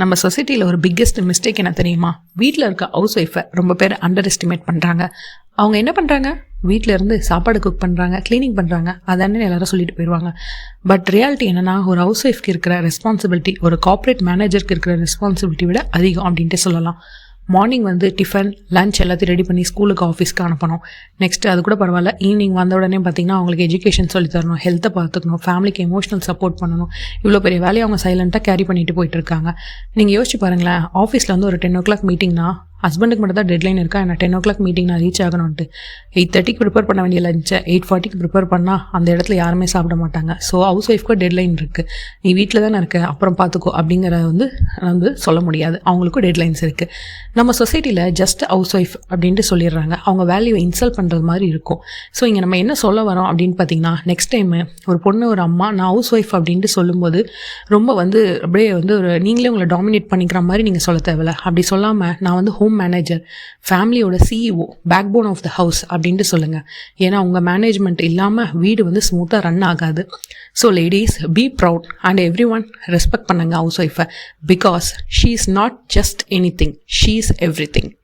நம்ம சொசைட்டியில் ஒரு பிக்கெஸ்ட் மிஸ்டேக் என்ன தெரியுமா? வீட்டில் இருக்க ஹவுஸ் ஒய்ஃபை ரொம்ப பேர் அண்டர் எஸ்டிமேட் பண்ணுறாங்க அவங்க என்ன பண்ணுறாங்க வீட்டில் இருந்து சாப்பாடு குக் பண்ணுறாங்க க்ளீனிங் பண்ணுறாங்க அதானே எல்லாரும் சொல்லிட்டு போயிடுவாங்க பட் ரியாலிட்டி என்னென்னா ஒரு ஹவுஸ் ஒய்ஃப்க்கு இருக்கிற ரெஸ்பான்சிபிலிட்டி ஒரு கார்ப்பரேட் மேனேஜருக்கு இருக்கிற ரெஸ்பான்சிபிலிட்டி விட அதிகம் அப்படின்ட்டு சொல்லலாம். மார்னிங் வந்து டிஃபன் லஞ்ச் எல்லாத்தையும் ரெடி பண்ணி ஸ்கூலுக்கு ஆஃபீஸ்க்கு அனுப்பணும். நெக்ஸ்ட் அது கூட பரவாயில்ல ஈவினிங் வந்த உடனே பார்த்தீங்கன்னா அவங்களுக்கு எஜுகேஷன் சொல்லி தரணும் ஹெல்த்தை பார்த்துக்கணும் ஃபேமிலிக்கு எமோஷனல் சப்போர்ட் பண்ணணும். இவ்வளோ பெரிய வேலையை அவங்க சைலண்ட்டாக கேரி பண்ணிட்டு போயிட்டு இருக்காங்க. நீங்கள் யோசிச்சு பாருங்களேன் ஆஃபீஸில் வந்து ஒரு டென் ஓ கிளாக் மீட்டிங்னா ஹஸ்பண்டுக்கு மட்டும் தான் டெட்லைன் இருக்கா? என்ன டென் ஓ கிளாக் மீட்டிங் நான் ரீச் ஆகணும்ட்டு எயிட் தேர்ட்டிக்கு ப்ரிப்பேர் பண்ண வேண்டிய லஞ்சை எயிட் ஃபார்ட்டிக்கு ப்ரிப்பேர் பண்ணால் அந்த இடத்துல யாருமே சாப்பிட மாட்டாங்க. ஸோ ஹவுஸ் ஒய்ஃப்க்கு டெட்லைன் இருக்குது நீ வீட்டில் தானே இருக்க அப்புறம் பார்த்துக்கோ அப்படிங்கிறத வந்து வந்து சொல்ல முடியாது. அவங்களுக்கும் டெட்லைன்ஸ் இருக்குது நம்ம சொசைட்டியில் ஜஸ்ட் ஹவுஸ் ஒய்ஃப் அப்படின்ட்டு சொல்லிடுறாங்க. அவங்க வேல்யூவை இன்சல்ட் பண்ணுறது மாதிரி இருக்கும். ஸோ இங்கே நம்ம என்ன சொல்ல வரோம் அப்படின்னு பார்த்தீங்கன்னா நெக்ஸ்ட் டைம் ஒரு பொண்ணு ஒரு அம்மா நான் ஹவுஸ் ஒய்ஃப் அப்படின்ட்டு சொல்லும்போது ரொம்ப வந்து அப்படியே வந்து ஒரு நீங்களே உங்களை டாமினேட் பண்ணிக்கிற மாதிரி நீங்கள் சொல்ல தேவையில்ல. அப்படி சொல்லாமல் நான் வந்து ஹோம் மேனேஜர் ஃபேமிலியோட CEO backbone of the house அப்படின்ட்டு சொல்லுங்கள் ஏன்னா உங்கள் மேனேஜ்மெண்ட் இல்லாமல் வீடு வந்து ஸ்மூத்தாக ரன் ஆகாது. So ladies be proud and everyone respect பண்ணுங்க house wifi because she is not just anything she is everything